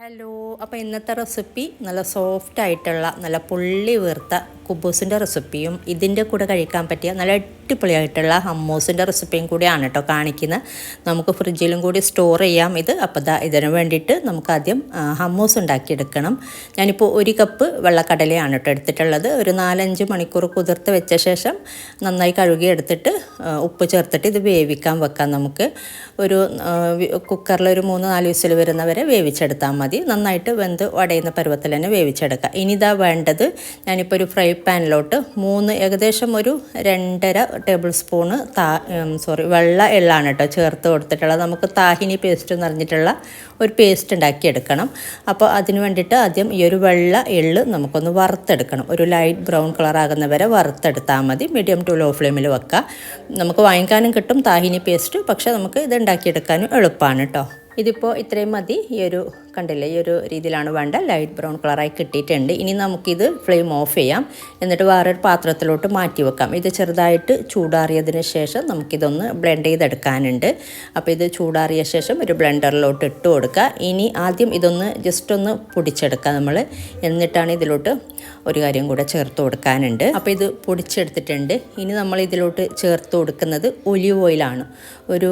Hello അപ്പോൾ ഇന്നത്തെ recipe നല്ല സോഫ്റ്റ് ആയിട്ടുള്ള നല്ല പുള്ളി വീർത്ത കുബൂസിന്റെ റെസിപ്പിയും ഇതിന്റെ കൂടെ കഴിക്കാൻ പറ്റിയ നല്ല അടിപൊളിയായിട്ടുള്ള ഹമ്മൂസിന്റെ റെസിപ്പിയും കൂടിയാണ് കേട്ടോ കാണിക്കുന്നത്. നമുക്ക് ഫ്രിഡ്ജിലും കൂടി സ്റ്റോർ ചെയ്യാം ഇത്. അപ്പോൾ ദാ ഇതിന് വേണ്ടിയിട്ട് നമുക്ക് ആദ്യം ഹമ്മൂസ് ഉണ്ടാക്കിയെടുക്കണം. ഞാനിപ്പോൾ ഒരു കപ്പ് വെള്ളക്കടലയാണ് കേട്ടോ എടുത്തിട്ടുള്ളത്. ഒരു നാലഞ്ച് മണിക്കൂർ കുതിർത്ത് വെച്ച ശേഷം നന്നായി കഴുകി എടുത്തിട്ട് ഉപ്പ് ചേർത്തിട്ട് ഇത് വേവിക്കാൻ വെക്കാം നമുക്ക്. ഒരു കുക്കറിൽ ഒരു മൂന്ന് നാല് വിസിൽ വരുന്നവരെ വേവിച്ചെടുത്താൽ മതി. നന്നായിട്ട് വെന്ത് വടയുന്ന പരുവത്തിൽ തന്നെ വേവിച്ചെടുക്കുക. ഇനി ഇതാ വേണ്ടത് ഞാനിപ്പോൾ ഒരു ഫ്രൈ പാനിലോട്ട് മൂന്ന് ഏകദേശം ഒരു രണ്ടര ടേബിൾ സ്പൂണ് താ സോറി വെള്ള എള്ളാണ് കേട്ടോ ചേർത്ത് കൊടുത്തിട്ടുള്ളത്. നമുക്ക് താഹിനി പേസ്റ്റ് എന്ന് പറഞ്ഞിട്ടുള്ള ഒരു പേസ്റ്റ് ഉണ്ടാക്കിയെടുക്കണം. അപ്പോൾ അതിന് വേണ്ടിയിട്ട് ആദ്യം ഈ ഒരു വെള്ള എള്ള് നമുക്കൊന്ന് വറുത്തെടുക്കണം. ഒരു ലൈറ്റ് ബ്രൗൺ കളർ ആകുന്ന വരെ വറുത്തെടുത്താൽ മതി. മീഡിയം ടു ലോ ഫ്ലെയിമിൽ വെക്കുക. നമുക്ക് വാങ്ങിക്കാനും കിട്ടും താഹിനി പേസ്റ്റ് പക്ഷേ നമുക്ക് ഇത് ഉണ്ടാക്കിയെടുക്കാനും എളുപ്പമാണ് കേട്ടോ. ഇതിപ്പോൾ ഇത്രയും മതി. ഈ ഒരു കണ്ടില്ലേ ഈ ഒരു രീതിയിലാണ് വേണ്ട. ലൈറ്റ് ബ്രൗൺ കളറായി കിട്ടിയിട്ടുണ്ട്. ഇനി നമുക്കിത് ഫ്ലെയിം ഓഫ് ചെയ്യാം. എന്നിട്ട് വേറൊരു പാത്രത്തിലോട്ട് മാറ്റി വെക്കാം. ഇത് ചെറുതായിട്ട് ചൂടാറിയതിന് ശേഷം നമുക്കിതൊന്ന് ബ്ലെൻഡ് ചെയ്തെടുക്കാനുണ്ട്. അപ്പോൾ ഇത് ചൂടാറിയ ശേഷം ഒരു ബ്ലെൻഡറിലോട്ട് ഇട്ട് കൊടുക്കുക. ഇനി ആദ്യം ഇതൊന്ന് ജസ്റ്റ് ഒന്ന് പൊടിച്ചെടുക്കുക നമ്മൾ എന്നിട്ടാണ് ഇതിലോട്ട് ഒരു കാര്യം കൂടെ ചേർത്ത് കൊടുക്കാനുണ്ട്. അപ്പോൾ ഇത് പൊടിച്ചെടുത്തിട്ടുണ്ട്. ഇനി നമ്മൾ ഇതിലോട്ട് ചേർത്ത് കൊടുക്കുന്നത് ഒലിവ് ഓയിലാണ് ഒരു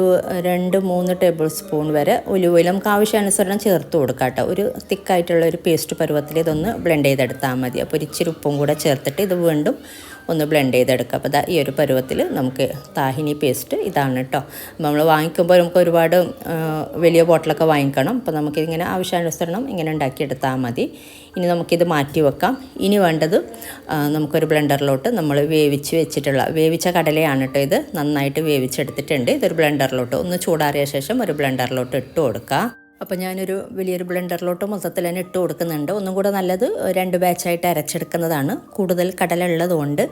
രണ്ട് മൂന്ന് ടേബിൾ സ്പൂൺ വരെ ഒലിവ് ഓയിൽ നമുക്ക് ആവശ്യാനുസരണം ചേർത്ത് കൊടുക്കാം കേട്ടോ ഒരു തിക്കായിട്ടുള്ള ഒരു പേസ്റ്റ് പരുവത്തിൽ ഇതൊന്ന് ബ്ലെൻഡ് ചെയ്തെടുത്താൽ മതി. അപ്പോൾ ഒരു ഇച്ചിരി ഉപ്പും കൂടെ ചേർത്തിട്ട് ഇത് വീണ്ടും ഒന്ന് ബ്ലെൻഡ് ചെയ്തെടുക്കുക. അപ്പോൾ ഈ ഒരു പരുവത്തിൽ നമുക്ക് താഹിനി പേസ്റ്റ് ഇതാണ് കേട്ടോ നമ്മൾ വാങ്ങിക്കുമ്പോൾ നമുക്ക് ഒരുപാട് വലിയ ബോട്ടിലൊക്കെ വാങ്ങിക്കണം. അപ്പോൾ നമുക്കിങ്ങനെ ആവശ്യാനുസരണം ഇങ്ങനെ ഉണ്ടാക്കിയെടുത്താൽ മതി. ഇനി നമുക്കിത് മാറ്റി വെക്കാം. ഇനി വേണ്ടത് നമുക്കൊരു ബ്ലെൻഡറിലോട്ട് നമ്മൾ വേവിച്ച് വെച്ചിട്ടുള്ള വേവിച്ച കടലയാണ് കേട്ടോ ഇത്. നന്നായിട്ട് വേവിച്ചെടുത്തിട്ടുണ്ട്. ഇതൊരു ബ്ലെൻഡറിലോട്ട് ഒന്ന് ചൂടാറിയ ശേഷം ഒരു ബ്ലെൻഡറിലോട്ട് ഇട്ട് കൊടുക്കുക അപ്പോൾ ഞാനൊരു വലിയൊരു ബ്ലെൻഡറിലോട്ട് മൊത്തത്തിൽ തന്നെ ഇട്ട് കൊടുക്കുന്നുണ്ട്. ഒന്നും കൂടെ നല്ലത് രണ്ട് ബാച്ചായിട്ട് അരച്ചെടുക്കുന്നതാണ്. കൂടുതൽ കടല ഉള്ളതുകൊണ്ട്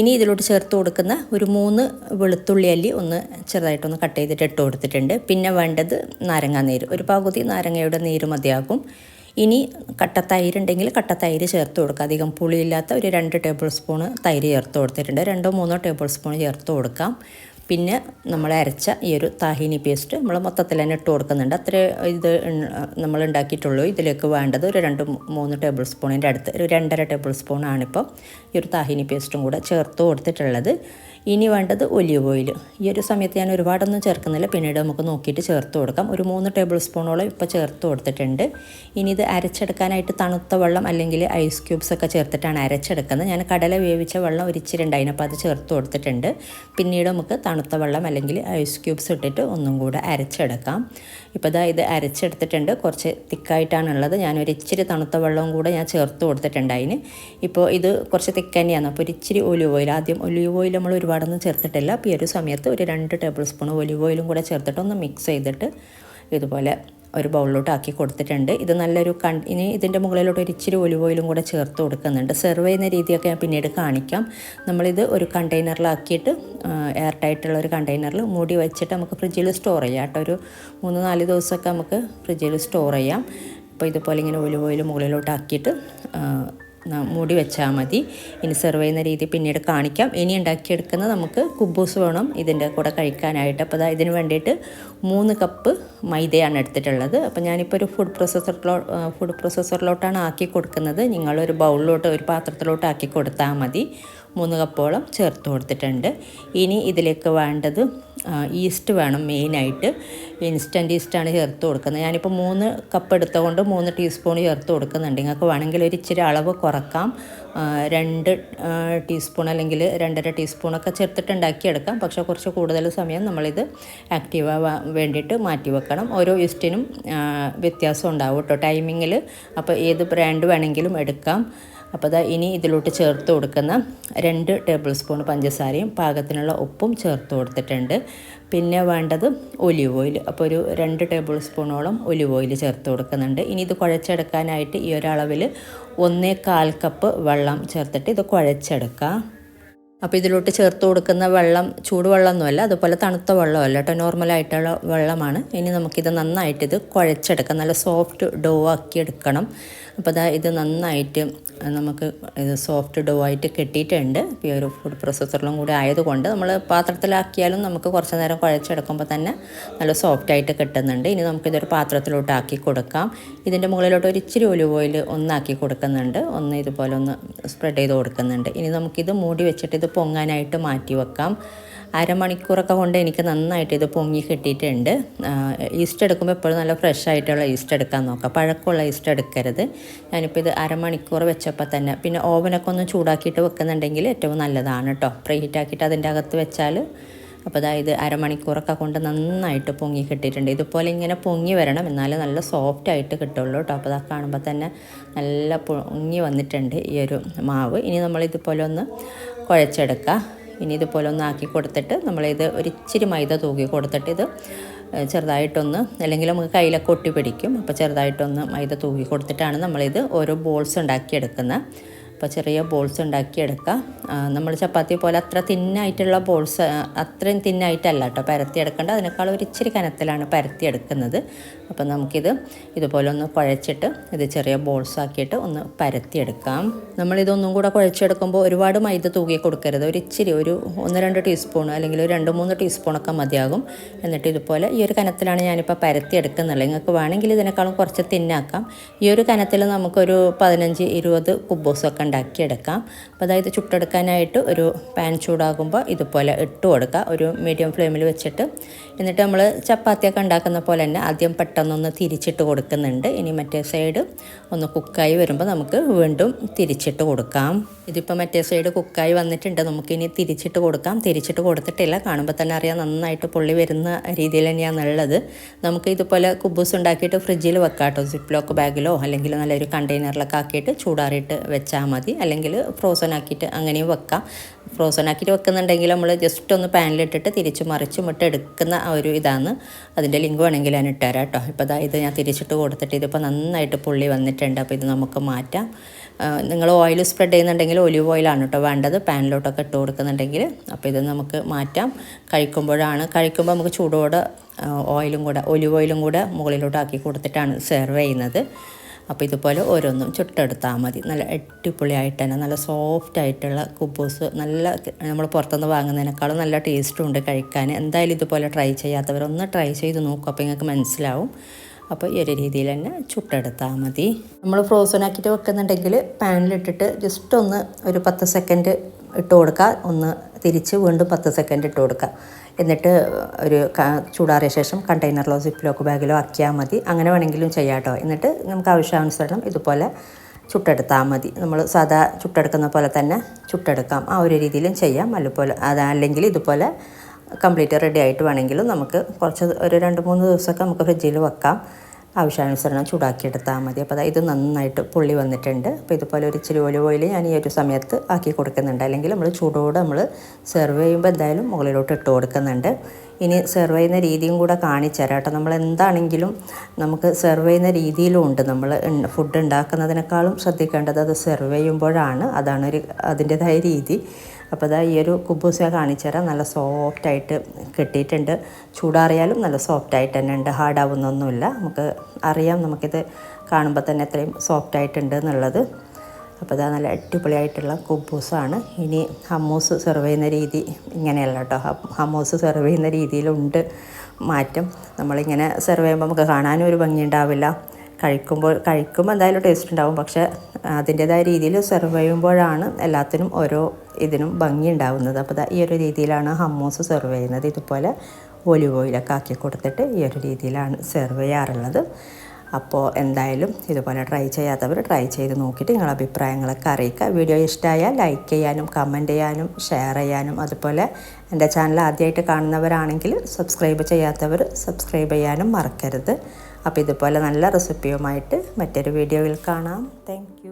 ഇനി ഇതിലോട്ട് ചേർത്ത് കൊടുക്കുന്ന ഒരു മൂന്ന് വെളുത്തുള്ളി അല്ലി ഒന്ന് ചെറുതായിട്ടൊന്ന് കട്ട് ചെയ്തിട്ട് ഇട്ട് കൊടുത്തിട്ടുണ്ട്. പിന്നെ വേണ്ടത് നാരങ്ങാ നീര് ഒരു പകുതി നാരങ്ങയുടെ നീര് മതിയാകും. ഇനി കട്ട തൈര് ഉണ്ടെങ്കിൽ കട്ട തൈര് ചേർത്ത് കൊടുക്കുക. അധികം പുളിയില്ലാത്ത ഒരു രണ്ട് ടേബിൾ സ്പൂണ് തൈര് ചേർത്ത് കൊടുത്തിട്ടുണ്ട്. രണ്ടോ മൂന്നോ ടേബിൾ സ്പൂൺ ചേർത്ത് കൊടുക്കാം. പിന്നെ നമ്മൾ അരച്ച ഈ ഒരു താഹിനി പേസ്റ്റ് നമ്മൾ മൊത്തത്തിൽ തന്നെ ഇട്ട് കൊടുക്കുന്നുണ്ട്. അത്ര ഇത് നമ്മൾ ഉണ്ടാക്കിയിട്ടുള്ളൂ. ഇതിലേക്ക് വേണ്ടത് ഒരു രണ്ട് മൂന്ന് ടേബിൾ സ്പൂണിന്റെ അടുത്ത് ഒരു രണ്ടര ടേബിൾ സ്പൂണാണിപ്പോൾ ഈ ഒരു താഹിനി പേസ്റ്റും കൂടെ ചേർത്ത് കൊടുത്തിട്ടുള്ളത്. ഇനി വേണ്ടത് ഒലിവ് ഓയിൽ. ഈ ഒരു സമയത്ത് ഞാൻ ഒരുപാടൊന്നും ചേർക്കുന്നില്ല. പിന്നീട് നമുക്ക് നോക്കിയിട്ട് ചേർത്ത് കൊടുക്കാം. ഒരു മൂന്ന് ടേബിൾ സ്പൂണോളം ഇപ്പോൾ ചേർത്ത് കൊടുത്തിട്ടുണ്ട്. ഇനി ഇത് അരച്ചെടുക്കാനായിട്ട് തണുത്ത വെള്ളം അല്ലെങ്കിൽ ഐസ് ക്യൂബ്സ് ഒക്കെ ചേർത്തിട്ടാണ് അരച്ചെടുക്കുന്നത്. ഞാൻ കടല വേവിച്ച വെള്ളം ഒരിച്ചിരി ഉണ്ടായിരുന്നു അപ്പോൾ അത് ചേർത്ത് കൊടുത്തിട്ടുണ്ട്. പിന്നീട് നമുക്ക് തണുത്ത വെള്ളം അല്ലെങ്കിൽ ഐസ് ക്യൂബ്സ് ഇട്ടിട്ട് ഒന്നും കൂടെ അരച്ചെടുക്കാം. ഇപ്പോൾ ഇതാ ഇത് അരച്ചെടുത്തിട്ടുണ്ട്. കുറച്ച് തിക്കായിട്ടാണുള്ളത്. ഞാൻ ഒരു ഇച്ചിരി തണുത്ത വെള്ളവും കൂടെ ഞാൻ ചേർത്ത് കൊടുത്തിട്ടുണ്ട് അതിന് ഇപ്പോൾ ഇത് കുറച്ച് തിക്ക് തന്നെയാണ്. അപ്പോൾ ഒരു ഇച്ചിരി ഒലിവ് ഓയിൽ. ആദ്യം ഒലിവ് ഓയിൽ നമ്മൾ ഒരുപാടൊന്നും ചേർത്തിട്ടില്ല. അപ്പോൾ ഈ ഒരു സമയത്ത് ഒരു രണ്ട് ടേബിൾ സ്പൂൺ ഒലിവ് ഓയിലും കൂടെ ചേർത്തിട്ട് ഒന്ന് മിക്സ് ചെയ്തിട്ട് ഇതുപോലെ ഒരു ബൗളിലോട്ട് ആക്കി കൊടുത്തിട്ടുണ്ട്. ഇത് നല്ലൊരു കൺ ഇനി ഇതിന്റെ മുകളിലോട്ട് ഒരു ഇച്ചിരി ഒലിവ് ഓയിലും കൂടെ ചേർത്ത് കൊടുക്കുന്നുണ്ട്. സെർവ് ചെയ്യുന്ന രീതിയൊക്കെ ഞാൻ പിന്നീട് കാണിക്കാം. നമ്മളിത് ഒരു കണ്ടെയ്നറിലാക്കിയിട്ട് എയർ ടൈറ്റുള്ള ഒരു കണ്ടെയ്നറിൽ മൂടി വെച്ചിട്ട് നമുക്ക് ഫ്രിഡ്ജിൽ സ്റ്റോർ ചെയ്യാം കേട്ടോ. ഒരു മൂന്ന് നാല് ദിവസമൊക്കെ നമുക്ക് ഫ്രിഡ്ജിൽ സ്റ്റോർ ചെയ്യാം. അപ്പോൾ ഇതുപോലെ ഇങ്ങനെ ഒലിവ് ഓയിൽ മുകളിലോട്ട് ആക്കിയിട്ട് മൂടി വെച്ചാൽ മതി. ഇനി സെർവ് ചെയ്യുന്ന രീതി പിന്നീട് കാണിക്കാം. ഇനി ഉണ്ടാക്കിയെടുക്കുന്നത് നമുക്ക് കുബൂസ് വേണം ഇതിന്റെ കൂടെ കഴിക്കാനായിട്ട്. അപ്പോൾ ഇതിന് വേണ്ടിയിട്ട് മൂന്ന് കപ്പ് മൈദയാണ് എടുത്തിട്ടുള്ളത്. അപ്പോൾ ഞാനിപ്പോൾ ഒരു ഫുഡ് പ്രോസസ്സറിലോ ഫുഡ് പ്രോസസ്സറിലോട്ടാണ് ആക്കി കൊടുക്കുന്നത്. നിങ്ങളൊരു ബൗളിലോട്ട് ഒരു പാത്രത്തിലോട്ട് ആക്കി കൊടുത്താൽ മതി. മൂന്ന് കപ്പോളം ചേർത്ത് കൊടുത്തിട്ടുണ്ട്. ഇനി ഇതിലേക്ക് വേണ്ടത് ഈസ്റ്റ് വേണം മെയിനായിട്ട്. ഇൻസ്റ്റന്റ് ഈസ്റ്റാണ് ചേർത്ത് കൊടുക്കുന്നത്. ഞാനിപ്പോൾ മൂന്ന് കപ്പ് എടുത്തുകൊണ്ട് മൂന്ന് ടീസ്പൂൺ ചേർത്ത് കൊടുക്കുന്നുണ്ട്. നിങ്ങൾക്ക് വേണമെങ്കിൽ ഒരു ഇച്ചിരി അളവ് കുറക്കാം. രണ്ട് ടീസ്പൂൺ അല്ലെങ്കിൽ രണ്ടര ടീസ്പൂണൊക്കെ ചേർത്തിട്ട് ഉണ്ടാക്കിയെടുക്കാം. പക്ഷേ കുറച്ച് കൂടുതൽ സമയം നമ്മളിത് ആക്റ്റീവ് ആവാൻ വേണ്ടിയിട്ട് മാറ്റി വെക്കണം. ഓരോ ഈസ്റ്റിനും വ്യത്യാസം ഉണ്ടാവും കേട്ടോ. ടൈമിങ്ങിൽ അപ്പോൾ ഏത് ബ്രാൻഡ് വേണമെങ്കിലും എടുക്കാം. അപ്പോൾ ദാ ഇനി ഇതിലോട്ട് ചേർത്ത് കൊടുക്കുന്ന രണ്ട് ടേബിൾ സ്പൂൺ പഞ്ചസാരയും പാകത്തിനുള്ള ഉപ്പും ചേർത്ത് കൊടുത്തിട്ടുണ്ട്. പിന്നെ വേണ്ടത് ഒലിവ് ഓയിൽ. അപ്പോൾ ഒരു രണ്ട് ടേബിൾ സ്പൂണോളം ഒലിവ് ഓയിൽ ചേർത്ത് കൊടുക്കുന്നുണ്ട്. ഇനി ഇത് കുഴച്ചെടുക്കാനായിട്ട് ഈ ഒരളവിൽ ഒന്നേ കാൽ കപ്പ് വെള്ളം ചേർത്തിട്ട് ഇത് കുഴച്ചെടുക്കുക അപ്പോൾ ഇതിലോട്ട് ചേർത്ത് കൊടുക്കുന്ന വെള്ളം ചൂടുവെള്ളമൊന്നുമല്ല അതുപോലെ തണുത്ത വെള്ളമല്ല കേട്ടോ. നോർമലായിട്ടുള്ള വെള്ളമാണ്. ഇനി നമുക്കിത് നന്നായിട്ട് ഇത് കുഴച്ചെടുക്കാം. നല്ല സോഫ്റ്റ് ഡോ ആക്കി എടുക്കണം അപ്പോൾ അതാ ഇത് നന്നായിട്ട് നമുക്ക് ഇത് സോഫ്റ്റ് ഡോ ആയിട്ട് കെട്ടിയിട്ടുണ്ട്. ഈ ഒരു ഫുഡ് പ്രോസസ്സറിലും കൂടി ആയതുകൊണ്ട് നമ്മൾ പാത്രത്തിലാക്കിയാലും നമുക്ക് കുറച്ച് നേരം കുഴച്ചെടുക്കുമ്പോൾ തന്നെ നല്ല സോഫ്റ്റ് ആയിട്ട് കിട്ടുന്നുണ്ട്. ഇനി നമുക്കിതൊരു പാത്രത്തിലോട്ട് ആക്കി കൊടുക്കാം. ഇതിന്റെ മുകളിലോട്ട് ഒരു ഇച്ചിരി ഒലിവ് ഓയിൽ ഒന്നാക്കി കൊടുക്കുന്നുണ്ട്. ഒന്ന് ഇതുപോലെ ഒന്ന് സ്പ്രെഡ് ചെയ്ത് കൊടുക്കുന്നുണ്ട്. ഇനി നമുക്കിത് മൂടി വെച്ചിട്ട് ഇത് പൊങ്ങാനായിട്ട് മാറ്റി വെക്കാം. അരമണിക്കൂറൊക്കെ കൊണ്ട് എനിക്ക് നന്നായിട്ട് ഇത് പൊങ്ങി കിട്ടിയിട്ടുണ്ട്. ഈസ്റ്റ് എടുക്കുമ്പോൾ എപ്പോഴും നല്ല ഫ്രഷ് ആയിട്ടുള്ള ഈസ്റ്റ് എടുക്കാൻ നോക്കാം. പഴക്കമുള്ള ഈസ്റ്റ് എടുക്കരുത്. ഞാനിപ്പോൾ ഇത് അരമണിക്കൂർ വെച്ചപ്പോൾ തന്നെ പിന്നെ ഓവനൊക്കെ ഒന്ന് ചൂടാക്കിയിട്ട് വെക്കുന്നുണ്ടെങ്കിൽ ഏറ്റവും നല്ലതാണ് കേട്ടോ പ്രീ ഹീറ്റാക്കിയിട്ട് അതിന്റെ അകത്ത് വെച്ചാൽ അപ്പോൾ അതായത് അരമണിക്കൂറൊക്കെ കൊണ്ട് നന്നായിട്ട് പൊങ്ങി കിട്ടിയിട്ടുണ്ട്. ഇതുപോലെ ഇങ്ങനെ പൊങ്ങി വരണം എന്നാലേ നല്ല സോഫ്റ്റ് ആയിട്ട് കിട്ടുള്ളൂ കേട്ടോ അപ്പോൾ അതൊക്കെ കാണുമ്പോൾ തന്നെ നല്ല പൊങ്ങി വന്നിട്ടുണ്ട് ഈ ഒരു മാവ്. ഇനി നമ്മൾ ഇതുപോലെ ഒന്ന് കുഴച്ചെടുക്കുക ഇനി ഇതുപോലെ ഒന്ന് ആക്കി കൊടുത്തിട്ട് നമ്മളിത് ഒരിച്ചിരി മൈദ തൂക്കി കൊടുത്തിട്ട് ഇത് ചെറുതായിട്ടൊന്ന് അല്ലെങ്കിൽ നമുക്ക് കയ്യിലൊക്കെ ഒട്ടി പിടിക്കും. അപ്പോൾ ചെറുതായിട്ടൊന്ന് മൈദ തൂക്കി കൊടുത്തിട്ടാണ് നമ്മളിത് ഓരോ ബോൾസ് ഉണ്ടാക്കിയെടുക്കുന്നത്. അപ്പോൾ ചെറിയ ബോൾസ് ഉണ്ടാക്കിയെടുക്കുക നമ്മൾ ചപ്പാത്തി പോലെ അത്ര തിന്നായിട്ടുള്ള ബോൾസ് അത്രയും തിന്നായിട്ടല്ല കേട്ടോ പരത്തിയെടുക്കേണ്ട അതിനേക്കാൾ ഒരു ഇച്ചിരി കനത്തിലാണ് പരത്തിയെടുക്കുന്നത് അപ്പോൾ നമുക്കിത് ഇതുപോലെ ഒന്ന് കുഴച്ചിട്ട് ഇത് ചെറിയ ബോൾസ് ആക്കിയിട്ട് ഒന്ന് പരത്തിയെടുക്കാം നമ്മളിതൊന്നും കൂടെ കുഴച്ചെടുക്കുമ്പോൾ ഒരുപാട് മൈദ തൂകി കൊടുക്കരുത്. ഒരു ഇച്ചിരി ഒരു ഒന്ന് രണ്ട് ടീസ്പൂൺ അല്ലെങ്കിൽ ഒരു രണ്ട് മൂന്ന് ടീസ്പൂണൊക്കെ മതിയാകും. എന്നിട്ട് ഇതുപോലെ ഈ ഒരു കനത്തിലാണ് ഞാനിപ്പോൾ പരത്തിയെടുക്കുന്നുള്ളത് നിങ്ങൾക്ക് വേണമെങ്കിൽ ഇതിനേക്കാളും കുറച്ച് തിന്നാക്കാം. ഈ ഒരു കനത്തിൽ നമുക്കൊരു പതിനഞ്ച് ഇരുപത് കുബ്ബോസൊക്കെ ഉണ്ടാക്കിയെടുക്കാം. അപ്പോൾ അതായത് ചുട്ടെടുക്കാനായിട്ട് ഒരു പാൻ ചൂടാകുമ്പോൾ ഇതുപോലെ ഇട്ട് കൊടുക്കുക. ഒരു മീഡിയം ഫ്ലെയിമിൽ വെച്ചിട്ട്. എന്നിട്ട് നമ്മൾ ചപ്പാത്തിയൊക്കെ ഉണ്ടാക്കുന്ന പോലെ തന്നെ ആദ്യം പെട്ടെന്നൊന്ന് തിരിച്ചിട്ട് കൊടുക്കുന്നുണ്ട്. ഇനി മറ്റേ സൈഡ് ഒന്ന് കുക്കായി വരുമ്പോൾ നമുക്ക് വീണ്ടും തിരിച്ചിട്ട് കൊടുക്കാം. ഇതിപ്പോൾ മറ്റേ സൈഡ് കുക്കായി വന്നിട്ടുണ്ട്. നമുക്കിനി തിരിച്ചിട്ട് കൊടുക്കാം. തിരിച്ചിട്ട് കൊടുത്തിട്ടില്ല. കാണുമ്പോൾ തന്നെ അറിയാം നന്നായിട്ട് പൊള്ളി വരുന്ന രീതിയിൽ തന്നെയാണ് ഉള്ളത് നമുക്ക് ഇതുപോലെ കുബൂസ് ഉണ്ടാക്കിയിട്ട് ഫ്രിഡ്ജിൽ വെക്കാം കേട്ടോ. സിപ്പ് ലോക്ക് ബാഗിലോ അല്ലെങ്കിൽ നല്ലൊരു കണ്ടെയ്നറിലൊക്കെ ആക്കിയിട്ട് ചൂടാറിയിട്ട് വെച്ചാൽ മതി. അല്ലെങ്കിൽ ഫ്രോസൺ ആക്കിയിട്ട് അങ്ങനെയും വെക്കാം. ഫ്രോസൺ ആക്കിയിട്ട് വെക്കുന്നുണ്ടെങ്കിൽ നമ്മൾ ജസ്റ്റ് ഒന്ന് പാനിലിട്ടിട്ട് തിരിച്ച് മറിച്ചും ഇട്ട് എടുക്കുന്ന ഒരു ഇതാണ്. അതിന്റെ ലിങ്ക് വേണമെങ്കിൽ ഞാൻ ഇട്ടുതരാം കേട്ടോ. ഇപ്പോൾ ഇത് ഞാൻ തിരിച്ചിട്ട് കൊടുത്തിട്ട് ഇതിപ്പോൾ നന്നായിട്ട് പുള്ളി വന്നിട്ടുണ്ട്. അപ്പോൾ ഇത് നമുക്ക് മാറ്റാം. നിങ്ങൾ ഓയിൽ സ്പ്രെഡ് ചെയ്യുന്നുണ്ടെങ്കിൽ ഒലിവ് ഓയിലാണ് കേട്ടോ വേണ്ടത്. പാനിലോട്ടൊക്കെ ഇട്ട് കൊടുക്കുന്നുണ്ടെങ്കിൽ. അപ്പോൾ ഇത് നമുക്ക് മാറ്റാം. കഴിക്കുമ്പോഴാണ്. കഴിക്കുമ്പോൾ നമുക്ക് ചൂടോടെ ഓയിലും കൂടെ ഒലിവ് ഓയിലും കൂടെ മുകളിലോട്ട് ആക്കി കൊടുത്തിട്ടാണ് സെർവ് ചെയ്യുന്നത്. അപ്പോൾ ഇതുപോലെ ഓരോന്നും ചുട്ടെടുത്താൽ മതി. നല്ല അടിപൊളിയായിട്ട് തന്നെ നല്ല സോഫ്റ്റ് ആയിട്ടുള്ള കുബൂസ് നല്ല നമ്മൾ പുറത്തുനിന്ന് വാങ്ങുന്നതിനേക്കാളും നല്ല ടേസ്റ്റും ഉണ്ട് കഴിക്കാൻ. എന്തായാലും ഇതുപോലെ ട്രൈ ചെയ്യാത്തവരൊന്ന് ട്രൈ ചെയ്ത് നോക്കും അപ്പോൾ നിങ്ങൾക്ക് മനസ്സിലാവും. അപ്പോൾ ഈ ഒരു രീതിയിൽ തന്നെ ചുട്ടെടുത്താൽ മതി. നമ്മൾ ഫ്രോസൺ ആക്കിയിട്ട് വെക്കുന്നുണ്ടെങ്കിൽ പാനിലിട്ടിട്ട് ജസ്റ്റ് ഒന്ന് ഒരു പത്ത് സെക്കൻഡ് ഇട്ട് കൊടുക്കുക. ഒന്ന് തിരിച്ച് വീണ്ടും പത്ത് സെക്കൻഡ് ഇട്ട് കൊടുക്കുക എന്നിട്ട് ഒരു ചൂടാറിയ ശേഷം കണ്ടെയ്നറിലോ സിപ്പിലോ ബാഗിലോ ആക്കിയാൽ മതി. അങ്ങനെ വേണമെങ്കിലും ചെയ്യാം കേട്ടോ എന്നിട്ട് നമുക്ക് ആവശ്യാനുസരണം ഇതുപോലെ ചുട്ടെടുത്താൽ മതി. നമ്മൾ സാധാ ചുട്ടെടുക്കുന്ന പോലെ തന്നെ ചുട്ടെടുക്കാം. ആ ഒരു രീതിയിലും ചെയ്യാം. അതുപോലെ അതല്ലെങ്കിൽ ഇതുപോലെ കംപ്ലീറ്റ് റെഡി ആയിട്ട് വേണമെങ്കിലും നമുക്ക് കുറച്ച് ഒരു രണ്ട് മൂന്ന് ദിവസമൊക്കെ നമുക്ക് ഫ്രിഡ്ജിൽ വെക്കാം. ആവശ്യാനുസരണം ചൂടാക്കിയെടുത്താൽ മതി. അപ്പോൾ ഇത് നന്നായിട്ട് പുള്ളി വന്നിട്ടുണ്ട്. അപ്പോൾ ഇതുപോലെ ഒരു ഇച്ചിരി ഒലിവ് ഓയിൽ ഞാൻ ഈ ഒരു സമയത്ത് ആക്കി കൊടുക്കുന്നുണ്ട്. അല്ലെങ്കിൽ നമ്മൾ ചൂടോടെ നമ്മൾ സെർവ് ചെയ്യുമ്പോൾ എന്തായാലും മുകളിലോട്ട് ഇട്ട് കൊടുക്കുന്നുണ്ട്. ഇനി സെർവ് ചെയ്യുന്ന രീതിയും കൂടെ കാണിച്ചു തരാം നമ്മൾ എന്താണെങ്കിലും നമുക്ക് സെർവ് ചെയ്യുന്ന രീതിയിലും ഉണ്ട്. നമ്മൾ ഫുഡ് ഉണ്ടാക്കുന്നതിനേക്കാളും ശ്രദ്ധിക്കേണ്ടത് അത് സെർവ് ചെയ്യുമ്പോഴാണ്. അതാണ് ഒരു അതിന്റെതായ രീതി. അപ്പോൾ അതാ ഈ ഒരു കുബൂസ കാണിച്ചു തരാം. നല്ല സോഫ്റ്റായിട്ട് കിട്ടിയിട്ടുണ്ട്. ചൂടാറിയാലും നല്ല സോഫ്റ്റായിട്ട് തന്നെ ഉണ്ട്. ഹാർഡാവുന്നൊന്നുമില്ല നമുക്ക് അറിയാം നമുക്കിത് കാണുമ്പോൾ തന്നെ എത്രയും സോഫ്റ്റായിട്ടുണ്ട് എന്നുള്ളത്. അപ്പോൾ അതാ നല്ല അടിപൊളിയായിട്ടുള്ള കുബൂസാണ്. ഇനി ഹമ്മൂസ് സെർവ് ചെയ്യുന്ന രീതി ഇങ്ങനെയല്ല കേട്ടോ. ഹമ്മൂസ് സെർവ് ചെയ്യുന്ന രീതിയിലുണ്ട് മാറ്റം. നമ്മളിങ്ങനെ സെർവ് ചെയ്യുമ്പോൾ നമുക്ക് കാണാനും ഒരു ഭംഗി ഉണ്ടാവില്ല കഴിക്കുമ്പോൾ കഴിക്കുമ്പോൾ എന്തായാലും ടേസ്റ്റ് ഉണ്ടാവും. പക്ഷേ അതിന്റേതായ രീതിയിൽ സെർവ് ചെയ്യുമ്പോഴാണ് എല്ലാത്തിനും ഓരോ ഇതിനും ഭംഗി ഉണ്ടാവുന്നത്. അപ്പോൾ ഈ ഒരു രീതിയിലാണ് ഹമ്മൂസ് സെർവ് ചെയ്യുന്നത്. ഇതുപോലെ ഒലിവ് ഓയിലൊക്കെ ആക്കി കൊടുത്തിട്ട് ഈ ഒരു രീതിയിലാണ് സെർവ് ചെയ്യാറുള്ളത്. അപ്പോൾ എന്തായാലും ഇതുപോലെ ട്രൈ ചെയ്യാത്തവർ ട്രൈ ചെയ്ത് നോക്കിയിട്ട് നിങ്ങളുടെ അഭിപ്രായങ്ങളൊക്കെ അറിയിക്കുക. വീഡിയോ ഇഷ്ടമായാൽ ലൈക്ക് ചെയ്യാനും കമന്റ് ചെയ്യാനും ഷെയർ ചെയ്യാനും അതുപോലെ എന്റെ ചാനൽ ആദ്യമായിട്ട് കാണുന്നവരാണെങ്കിൽ സബ്സ്ക്രൈബ് ചെയ്യാത്തവർ സബ്സ്ക്രൈബ് ചെയ്യാനും മറക്കരുത്. അപ്പോൾ ഇതുപോലെ നല്ല റെസിപ്പിയുമായിട്ട് മറ്റൊരു വീഡിയോയിൽ കാണാം. താങ്ക്